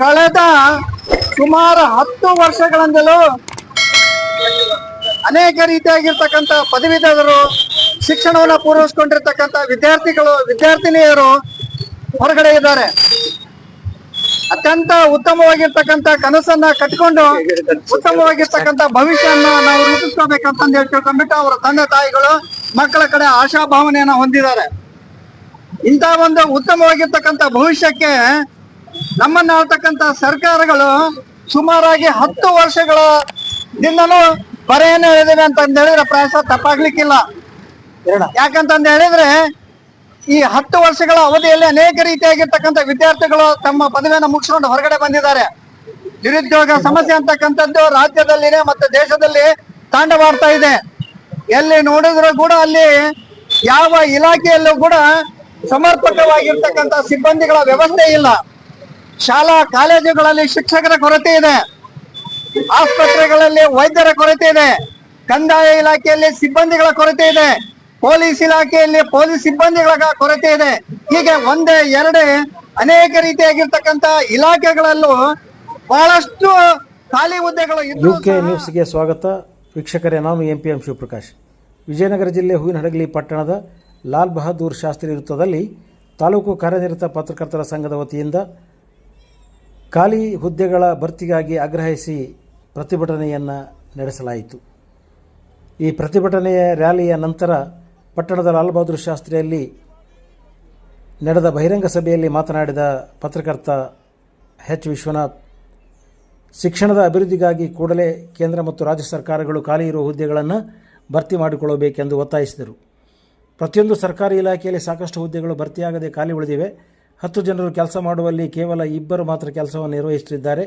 ಕಳೆದ ಸುಮಾರು ಹತ್ತು ವರ್ಷಗಳಿಂದಲೂ ಅನೇಕ ರೀತಿಯಾಗಿರ್ತಕ್ಕಂಥ ಪದವೀಧರರು ಶಿಕ್ಷಣವನ್ನು ಪೂರೈಸ್ಕೊಂಡಿರ್ತಕ್ಕಂಥ ವಿದ್ಯಾರ್ಥಿಗಳು, ವಿದ್ಯಾರ್ಥಿನಿಯರು ಹೊರಗಡೆ ಇದ್ದಾರೆ. ಅತ್ಯಂತ ಉತ್ತಮವಾಗಿರ್ತಕ್ಕಂಥ ಕನಸನ್ನ ಕಟ್ಕೊಂಡು ಉತ್ತಮವಾಗಿರ್ತಕ್ಕಂಥ ಭವಿಷ್ಯವನ್ನ ನಾವು ರೂಪಿಸ್ಕೋಬೇಕಂತ ಹೇಳಿ ಅವರ ತಂದೆ ತಾಯಿಗಳು ಮಕ್ಕಳ ಕಡೆ ಆಶಾಭಾವನೆಯನ್ನ ಹೊಂದಿದ್ದಾರೆ. ಇಂಥ ಒಂದು ಉತ್ತಮವಾಗಿರ್ತಕ್ಕಂಥ ಭವಿಷ್ಯಕ್ಕೆ ನಮ್ಮನ್ನ ಆಳ್ತಕ್ಕಂತ ಸರ್ಕಾರಗಳು ಸುಮಾರಾಗಿ ಹತ್ತು ವರ್ಷಗಳ ದಿನನು ಬರೆಯನ್ನು ಹೇಳಿದೆ ಅಂತ ಹೇಳಿದ್ರೆ ಪ್ರಯಾಸ ತಪ್ಪಾಗ್ಲಿಕ್ಕಿಲ್ಲ. ಯಾಕಂತಂದು ಹೇಳಿದ್ರೆ ಈ ಹತ್ತು ವರ್ಷಗಳ ಅವಧಿಯಲ್ಲಿ ಅನೇಕ ರೀತಿಯಾಗಿರ್ತಕ್ಕಂಥ ವಿದ್ಯಾರ್ಥಿಗಳು ತಮ್ಮ ಪದವಿಯನ್ನು ಮುಗಿಸ್ಕೊಂಡು ಹೊರಗಡೆ ಬಂದಿದ್ದಾರೆ. ನಿರುದ್ಯೋಗ ಸಮಸ್ಯೆ ಅಂತಕ್ಕಂಥದ್ದು ರಾಜ್ಯದಲ್ಲಿನೇ ಮತ್ತು ದೇಶದಲ್ಲಿ ತಾಂಡವಾಡ್ತಾ ಇದೆ. ಎಲ್ಲಿ ನೋಡಿದ್ರು ಕೂಡ ಅಲ್ಲಿ ಯಾವ ಇಲಾಖೆಯಲ್ಲೂ ಕೂಡ ಸಮರ್ಪಕವಾಗಿರ್ತಕ್ಕಂಥ ಸಿಬ್ಬಂದಿಗಳ ವ್ಯವಸ್ಥೆ ಇಲ್ಲ. ಶಾಲಾ ಕಾಲೇಜುಗಳಲ್ಲಿ ಶಿಕ್ಷಕರ ಕೊರತೆ ಇದೆ. ಆಸ್ಪತ್ರೆಗಳಲ್ಲಿ ವೈದ್ಯರ ಕೊರತೆ ಇದೆ. ಕಂದಾಯ ಇಲಾಖೆಯಲ್ಲಿ ಸಿಬ್ಬಂದಿಗಳ ಕೊರತೆ ಇದೆ. ಪೊಲೀಸ್ ಇಲಾಖೆಯಲ್ಲಿ ಪೊಲೀಸ್ ಸಿಬ್ಬಂದಿಗಳ ಕೊರತೆ ಇದೆ. ಹೀಗೆ ಒಂದೇ, ಎರಡೇ ಅನೇಕ ರೀತಿಯಾಗಿರ್ತಕ್ಕಂಥ ಇಲಾಖೆಗಳಲ್ಲೂ ಬಹಳಷ್ಟು ಖಾಲಿ ಹುದ್ದೆಗಳು ಯು ನ್ಯೂಸ್ಗೆ ಸ್ವಾಗತ. ವೀಕ್ಷಕರೇ, ನಾನು M P M Shivaprakash. Vijayanagara ಜಿಲ್ಲೆ ಹೂವಿನಹಡಗಲಿ ಪಟ್ಟಣದ ಲಾಲ್ ಬಹದ್ದೂರ್ ಶಾಸ್ತ್ರಿ ವೃತ್ತದಲ್ಲಿ ತಾಲೂಕು ಕಾರ್ಯನಿರತ ಪತ್ರಕರ್ತರ ಸಂಘದ ವತಿಯಿಂದ ಖಾಲಿ ಹುದ್ದೆಗಳ ಭರ್ತಿಗಾಗಿ ಆಗ್ರಹಿಸಿ ಪ್ರತಿಭಟನೆಯನ್ನು ನಡೆಸಲಾಯಿತು. ಈ ಪ್ರತಿಭಟನೆಯ ರ್ಯಾಲಿಯ ನಂತರ ಪಟ್ಟಣದ ಲಾಲ್ ಬಹದ್ದೂರ್ ಶಾಸ್ತ್ರಿಯಲ್ಲಿ ನಡೆದ ಬಹಿರಂಗ ಸಭೆಯಲ್ಲಿ ಮಾತನಾಡಿದ ಪತ್ರಕರ್ತ ಎಚ್ ವಿಶ್ವನಾಥ್, ಶಿಕ್ಷಣದ ಅಭಿವೃದ್ಧಿಗಾಗಿ ಕೂಡಲೇ ಕೇಂದ್ರ ಮತ್ತು ರಾಜ್ಯ ಸರ್ಕಾರಗಳು ಖಾಲಿ ಇರುವ ಹುದ್ದೆಗಳನ್ನು ಭರ್ತಿ ಮಾಡಿಕೊಳ್ಳಬೇಕೆಂದು ಒತ್ತಾಯಿಸಿದರು. ಪ್ರತಿಯೊಂದು ಸರ್ಕಾರಿ ಇಲಾಖೆಯಲ್ಲಿ ಸಾಕಷ್ಟು ಹುದ್ದೆಗಳು ಭರ್ತಿಯಾಗದೆ ಖಾಲಿ ಉಳಿದಿವೆ. ಹತ್ತು ಜನರು ಕೆಲಸ ಮಾಡುವಲ್ಲಿ ಕೇವಲ ಇಬ್ಬರು ಮಾತ್ರ ಕೆಲಸವನ್ನು ನಿರ್ವಹಿಸುತ್ತಿದ್ದಾರೆ.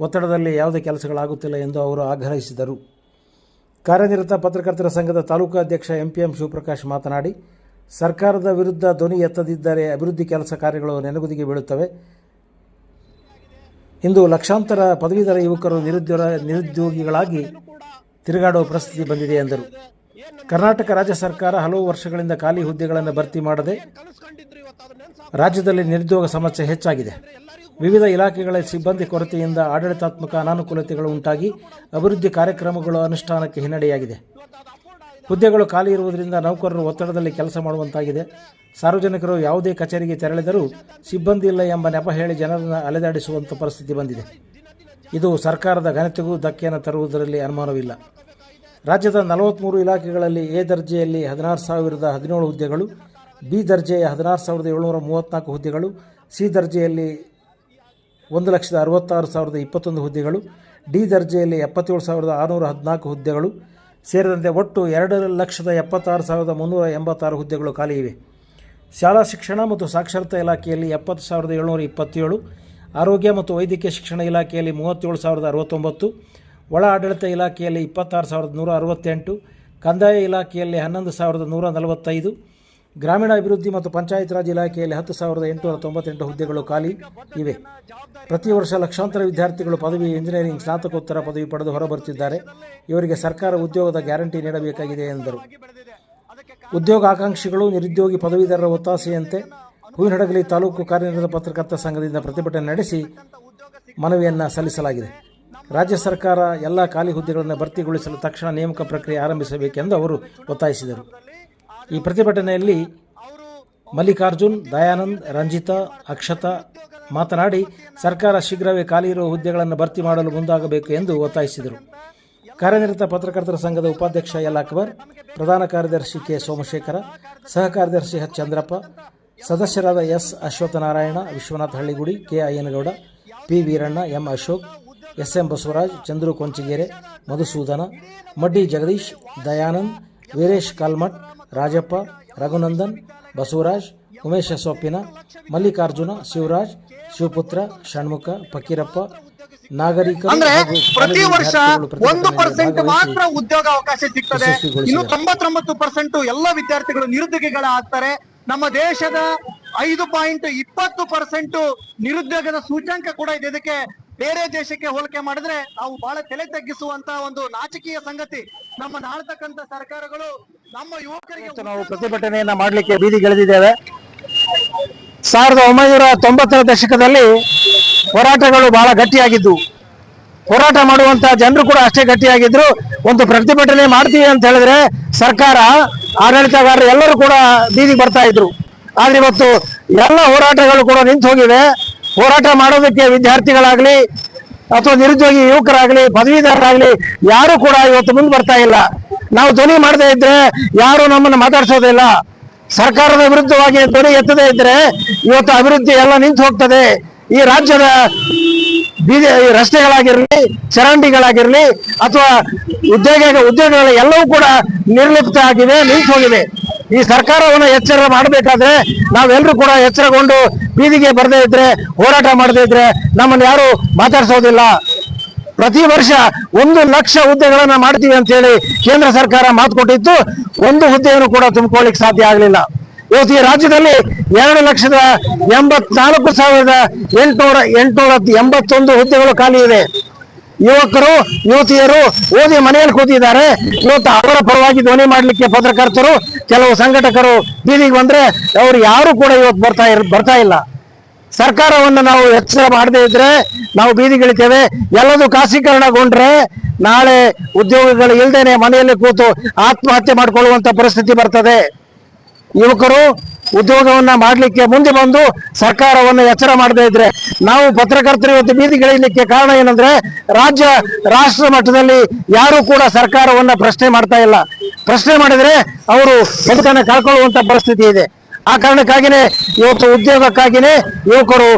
ಒತ್ತಡದಲ್ಲಿ ಯಾವುದೇ ಕೆಲಸಗಳಾಗುತ್ತಿಲ್ಲ ಎಂದು ಅವರು ಆಗ್ರಹಿಸಿದರು. ಕಾರ್ಯನಿರತ ಪತ್ರಕರ್ತರ ಸಂಘದ ತಾಲೂಕು ಅಧ್ಯಕ್ಷ ಎಂ ಪಿ ಎಂ ಶಿವಪ್ರಕಾಶ್ ಮಾತನಾಡಿ, ಸರ್ಕಾರದ ವಿರುದ್ಧ ಧ್ವನಿ ಎತ್ತದಿದ್ದರೆ ಅಭಿವೃದ್ಧಿ ಕೆಲಸ ಕಾರ್ಯಗಳು ನೆನಗುದಿಗೆ ಬೀಳುತ್ತವೆ. ಇಂದು ಲಕ್ಷಾಂತರ ಪದವೀಧರ ಯುವಕರು ನಿರುದ್ಯೋಗ, ನಿರುದ್ಯೋಗಿಗಳಾಗಿ ತಿರುಗಾಡುವ ಪರಿಸ್ಥಿತಿ ಬಂದಿದೆ ಎಂದರು. ಕರ್ನಾಟಕ ರಾಜ್ಯ ಸರ್ಕಾರ ಹಲವು ವರ್ಷಗಳಿಂದ ಖಾಲಿ ಹುದ್ದೆಗಳನ್ನು ಭರ್ತಿ ಮಾಡದೆ ರಾಜ್ಯದಲ್ಲಿ ನಿರುದ್ಯೋಗ ಸಮಸ್ಯೆ ಹೆಚ್ಚಾಗಿದೆ. ವಿವಿಧ ಇಲಾಖೆಗಳ ಸಿಬ್ಬಂದಿ ಕೊರತೆಯಿಂದ ಆಡಳಿತಾತ್ಮಕ ಅನಾನುಕೂಲತೆಗಳು ಉಂಟಾಗಿ ಅಭಿವೃದ್ಧಿ ಕಾರ್ಯಕ್ರಮಗಳು ಅನುಷ್ಠಾನಕ್ಕೆ ಹಿನ್ನಡೆಯಾಗಿದೆ. ಹುದ್ದೆಗಳು ಖಾಲಿ ಇರುವುದರಿಂದ ನೌಕರರು ಒತ್ತಡದಲ್ಲಿ ಕೆಲಸ ಮಾಡುವಂತಾಗಿದೆ. ಸಾರ್ವಜನಿಕರು ಯಾವುದೇ ಕಚೇರಿಗೆ ತೆರಳಿದರೂ ಸಿಬ್ಬಂದಿ ಇಲ್ಲ ಎಂಬ ನೆಪ ಹೇಳಿ ಜನರನ್ನು ಅಲೆದಾಡಿಸುವಂಥ ಪರಿಸ್ಥಿತಿ ಬಂದಿದೆ. ಇದು ಸರ್ಕಾರದ ಘನತೆಗೂ ಧಕ್ಕೆಯನ್ನು ತರುವುದರಲ್ಲಿ ಅನುಮಾನವಿಲ್ಲ. ರಾಜ್ಯದ ನಲವತ್ತ್ಮೂರು ಇಲಾಖೆಗಳಲ್ಲಿ ಎ ದರ್ಜೆಯಲ್ಲಿ ಹದಿನಾರು ಸಾವಿರದ ಹದಿನೇಳು ಹುದ್ದೆಗಳು, ಬಿ ದರ್ಜೆಯ ಹದಿನಾರು ಸಾವಿರದ ಏಳ್ನೂರ ಮೂವತ್ತ್ನಾಲ್ಕು ಹುದ್ದೆಗಳು, ಸಿ ದರ್ಜೆಯಲ್ಲಿ ಒಂದು ಲಕ್ಷದ ಅರವತ್ತಾರು ಸಾವಿರದ ಇಪ್ಪತ್ತೊಂದು ಹುದ್ದೆಗಳು, ಡಿ ದರ್ಜೆಯಲ್ಲಿ ಎಪ್ಪತ್ತೇಳು ಸಾವಿರದ ಆರುನೂರ ಹದಿನಾಲ್ಕು ಹುದ್ದೆಗಳು, ಸೇರಿದಂತೆ ಒಟ್ಟು ಎರಡು ಲಕ್ಷದ ಎಪ್ಪತ್ತಾರು ಸಾವಿರದ ಮುನ್ನೂರ ಎಂಬತ್ತಾರು ಹುದ್ದೆಗಳು ಖಾಲಿ ಇವೆ. ಶಾಲಾ ಶಿಕ್ಷಣ ಮತ್ತು ಸಾಕ್ಷರತಾ ಇಲಾಖೆಯಲ್ಲಿ ಎಪ್ಪತ್ತು ಸಾವಿರದ ಏಳ್ನೂರ ಇಪ್ಪತ್ತೇಳು, ಆರೋಗ್ಯ ಮತ್ತು ವೈದ್ಯಕೀಯ ಶಿಕ್ಷಣ ಇಲಾಖೆಯಲ್ಲಿ ಮೂವತ್ತೇಳು ಸಾವಿರದ ಅರವತ್ತೊಂಬತ್ತು ಒಳ ಆಡಳಿತ ಇಲಾಖೆಯಲ್ಲಿ ಇಪ್ಪತ್ತಾರು ಸಾವಿರದ ನೂರ ಅರವತ್ತೆಂಟು, ಕಂದಾಯ ಇಲಾಖೆಯಲ್ಲಿ ಹನ್ನೊಂದು ಸಾವಿರದ ನೂರ ನಲವತ್ತೈದು ಗ್ರಾಮೀಣ ಅಭಿವೃದ್ಧಿ ಮತ್ತು ಪಂಚಾಯತ್ ರಾಜ್ ಇಲಾಖೆಯಲ್ಲಿ ಹತ್ತು ಸಾವಿರದ ಎಂಟುನೂರ ತೊಂಬತ್ತೆಂಟು ಹುದ್ದೆಗಳು ಖಾಲಿ ಇವೆ. ಪ್ರತಿ ವರ್ಷ ಲಕ್ಷಾಂತರ ವಿದ್ಯಾರ್ಥಿಗಳು ಪದವಿ ಇಂಜಿನಿಯರಿಂಗ್ ಸ್ನಾತಕೋತ್ತರ ಪದವಿ ಪಡೆದು ಹೊರಬರುತ್ತಿದ್ದಾರೆ. ಇವರಿಗೆ ಸರ್ಕಾರ ಉದ್ಯೋಗದ ಗ್ಯಾರಂಟಿ ನೀಡಬೇಕಾಗಿದೆ ಎಂದರು. ಉದ್ಯೋಗ ಆಕಾಂಕ್ಷಿಗಳು, ನಿರುದ್ಯೋಗಿ ಪದವೀಧರರ ಒತ್ತಾಸೆಯಂತೆ ಹೂವಿನಡಗಲಿ ತಾಲೂಕು ಕಾರ್ಯನಿರತ ಪತ್ರಕರ್ತ ಸಂಘದಿಂದ ಪ್ರತಿಭಟನೆ ನಡೆಸಿ ಮನವಿಯನ್ನು ಸಲ್ಲಿಸಲಾಗಿದೆ. ರಾಜ್ಯ ಸರ್ಕಾರ ಎಲ್ಲ ಖಾಲಿ ಹುದ್ದೆಗಳನ್ನು ಭರ್ತಿಗೊಳಿಸಲು ತಕ್ಷಣ ನೇಮಕ ಪ್ರಕ್ರಿಯೆ ಆರಂಭಿಸಬೇಕೆಂದು ಅವರು ಒತ್ತಾಯಿಸಿದರು. ಈ ಪ್ರತಿಭಟನೆಯಲ್ಲಿ ಮಲ್ಲಿಕಾರ್ಜುನ್, ದಯಾನಂದ್, ರಂಜಿತಾ, ಅಕ್ಷತಾ ಮಾತನಾಡಿ, ಸರ್ಕಾರ ಶೀಘ್ರವೇ ಖಾಲಿ ಇರುವ ಹುದ್ದೆಗಳನ್ನು ಭರ್ತಿ ಮಾಡಲು ಮುಂದಾಗಬೇಕು ಎಂದು ಒತ್ತಾಯಿಸಿದರು. ಕಾರ್ಯನಿರತ ಪತ್ರಕರ್ತರ ಸಂಘದ ಉಪಾಧ್ಯಕ್ಷ ಎಲ್ ಅಕ್ಬರ್, ಪ್ರಧಾನ ಕಾರ್ಯದರ್ಶಿ ಕೆ ಸೋಮಶೇಖರ ಸಹ ಕಾರ್ಯದರ್ಶಿ ಎಚ್ ಚಂದ್ರಪ್ಪ, ಸದಸ್ಯರಾದ S Ashwathanarayana, Vishwanatha Halligudi, K Ayyanagowda, P Veeranna, M Ashok S M Basavaraj Chandru Konchigere Madhusudana Maddi Jagadish Dayanand Veeresh Kalmath Rajappa Raghunandan Basavaraj Umesha Soppina Mallikarjuna Shivaraj Shivaputra Shanmukha Fakirappa ನಾಗರಿಕ ಅಂದ್ರೆ ಪ್ರತಿ ವರ್ಷ ಒಂದು ಪರ್ಸೆಂಟ್ ಮಾತ್ರ ಉದ್ಯೋಗ ಅವಕಾಶ ಸಿಗ್ತದೆ. ಇನ್ನು ತೊಂಬತ್ತೊಂಬತ್ತು ಪರ್ಸೆಂಟ್ ಎಲ್ಲ ವಿದ್ಯಾರ್ಥಿಗಳು ನಿರುದ್ಯೋಗಿಗಳಾಗ್ತಾರೆ. ನಮ್ಮ ದೇಶದ ಐದು ಪಾಯಿಂಟ್ ಇಪ್ಪತ್ತು ಪರ್ಸೆಂಟ್ ನಿರುದ್ಯೋಗದ ಸೂಚ್ಯಂಕ ಕೂಡ ಇದೆ. ಇದಕ್ಕೆ ಬೇರೆ ದೇಶಕ್ಕೆ ಹೋಲಿಕೆ ಮಾಡಿದ್ರೆ ನಾವು ಬಹಳ ತಲೆ ತಗ್ಗಿಸುವಂತ ಒಂದು ನಾಚಿಕೆಯ ಸಂಗತಿ. ನಮ್ಮ ನಾಳ್ತಕ್ಕಂತ ಸರ್ಕಾರಗಳು ನಮ್ಮ ಯುವಕರಿಗೆ ನಾವು ಪ್ರತಿಭಟನೆಯನ್ನ ಮಾಡಲಿಕ್ಕೆ ಬೀದಿಗಿಳಿದಿದ್ದೇವೆ ಸಾವಿರದ ಒಂಬೈನೂರ ತೊಂಬತ್ತರ ದಶಕದಲ್ಲಿ ಹೋರಾಟಗಳು ಬಹಳ ಗಟ್ಟಿಯಾಗಿದ್ದು, ಹೋರಾಟ ಮಾಡುವಂತ ಜನರು ಕೂಡ ಅಷ್ಟೇ ಗಟ್ಟಿಯಾಗಿದ್ರು. ಒಂದು ಪ್ರತಿಭಟನೆ ಮಾಡ್ತೀವಿ ಅಂತ ಹೇಳಿದ್ರೆ ಸರ್ಕಾರ, ಆಡಳಿತಗಾರರು ಎಲ್ಲರೂ ಕೂಡ ಬೀದಿಗೆ ಬರ್ತಾ ಇದ್ರು. ಆದ್ರೆ ಇವತ್ತು ಎಲ್ಲ ಹೋರಾಟಗಳು ಕೂಡ ನಿಂತು ಹೋಗಿವೆ. ಹೋರಾಟ ಮಾಡೋದಕ್ಕೆ ವಿದ್ಯಾರ್ಥಿಗಳಾಗ್ಲಿ ಅಥವಾ ನಿರುದ್ಯೋಗಿ ಯುವಕರಾಗ್ಲಿ, ಪದವೀಧರರಾಗ್ಲಿ, ಯಾರು ಕೂಡ ಇವತ್ತು ಮುಂದೆ ಬರ್ತಾ ಇಲ್ಲ. ನಾವು ಧ್ವನಿ ಮಾಡದೇ ಇದ್ರೆ ಯಾರು ನಮ್ಮನ್ನು ಮಾತಾಡಿಸೋದಿಲ್ಲ. ಸರ್ಕಾರದ ವಿರುದ್ಧವಾಗಿ ಧ್ವನಿ ಎತ್ತದೇ ಇದ್ರೆ ಇವತ್ತು ಅಭಿವೃದ್ಧಿ ಎಲ್ಲ ನಿಂತು ಹೋಗ್ತದೆ. ಈ ರಾಜ್ಯದ ಬೀದಿ ರಸ್ತೆಗಳಾಗಿರಲಿ, ಚರಂಡಿಗಳಾಗಿರಲಿ, ಅಥವಾ ಉದ್ಯೋಗ, ಉದ್ಯೋಗಗಳ ಎಲ್ಲವೂ ಕೂಡ ನಿರ್ಲಿಪ್ತ ಆಗಿವೆ ನಿಂತು ಹೋಗಿದೆ. ಈ ಸರ್ಕಾರವನ್ನು ಎಚ್ಚರ ಮಾಡಬೇಕಾದ್ರೆ ನಾವೆಲ್ಲರೂ ಕೂಡ ಎಚ್ಚರಗೊಂಡು ಬೀದಿಗೆ ಬರದೇ ಇದ್ರೆ, ಹೋರಾಟ ಮಾಡದೇ ಇದ್ರೆ ನಮ್ಮನ್ನು ಯಾರು ಮಾತಾಡಿಸೋದಿಲ್ಲ. ಪ್ರತಿ ವರ್ಷ ಒಂದು ಲಕ್ಷ ಹುದ್ದೆಗಳನ್ನ ಮಾಡ್ತೀವಿ ಅಂತ ಹೇಳಿ ಕೇಂದ್ರ ಸರ್ಕಾರ ಮಾತು ಕೊಟ್ಟಿತ್ತು. ಒಂದು ಹುದ್ದೆಯನ್ನು ಕೂಡ ತುಂಬಿಕೊಳ್ಳಿಕ್ ಸಾಧ್ಯ ಆಗಲಿಲ್ಲ. ಇವತ್ತು ಈ ರಾಜ್ಯದಲ್ಲಿ ಎರಡು ಲಕ್ಷದ ಎಂಬತ್ನಾಲ್ಕು ಸಾವಿರದ ಎಂಟುನೂರ ಎಂಟುನೂರ ಎಂಬತ್ತೊಂದು ಹುದ್ದೆಗಳು ಖಾಲಿ ಇದೆ. ಯುವಕರು, ಯುವತಿಯರು ಓದಿ ಮನೆಯಲ್ಲಿ ಕೂತಿದ್ದಾರೆ. ಇವತ್ತು ಅವರ ಪರವಾಗಿ ಧ್ವನಿ ಮಾಡಲಿಕ್ಕೆ ಪತ್ರಕರ್ತರು, ಕೆಲವು ಸಂಘಟಕರು ಬೀದಿಗೆ ಬಂದ್ರೆ ಅವರು ಯಾರು ಕೂಡ ಇವತ್ತು ಬರ್ತಾ ಇರ್, ಬರ್ತಾ ಇಲ್ಲ. ಸರ್ಕಾರವನ್ನು ನಾವು ಎಚ್ಚರ ಮಾಡದೇ ಇದ್ರೆ ನಾವು ಬೀದಿಗಿಳಿತೇವೆ ಎಲ್ಲದೂ ಖಾಸೀಕರಣಗೊಂಡ್ರೆ ನಾಳೆ ಉದ್ಯೋಗಗಳು ಇಲ್ದೇನೆ ಮನೆಯಲ್ಲಿ ಕೂತು ಆತ್ಮಹತ್ಯೆ ಮಾಡಿಕೊಳ್ಳುವಂತ ಪರಿಸ್ಥಿತಿ ಬರ್ತದೆ. ಯುವಕರು ಉದ್ಯೋಗವನ್ನ ಮಾಡಲಿಕ್ಕೆ ಮುಂದೆ ಬಂದು ಸರ್ಕಾರವನ್ನು ಎಚ್ಚರ ಮಾಡದೇ ಇದ್ರೆ, ನಾವು ಪತ್ರಕರ್ತರು ಇವತ್ತು ಬೀದಿಗಿಳಿಯಲಿಕ್ಕೆ ಕಾರಣ ಏನಂದ್ರೆ, ರಾಜ್ಯ, ರಾಷ್ಟ್ರ ಮಟ್ಟದಲ್ಲಿ ಯಾರು ಕೂಡ ಸರ್ಕಾರವನ್ನ ಪ್ರಶ್ನೆ ಮಾಡ್ತಾ ಇಲ್ಲ. ಪ್ರಶ್ನೆ ಮಾಡಿದ್ರೆ ಅವರು ಬದುಕನ್ನು ಕಳ್ಕೊಳ್ಳುವಂತ ಪರಿಸ್ಥಿತಿ ಇದೆ. ಆ ಕಾರಣಕ್ಕಾಗಿನೇ ಇವತ್ತು ಉದ್ಯೋಗಕ್ಕಾಗಿನೇ ಯುವಕರು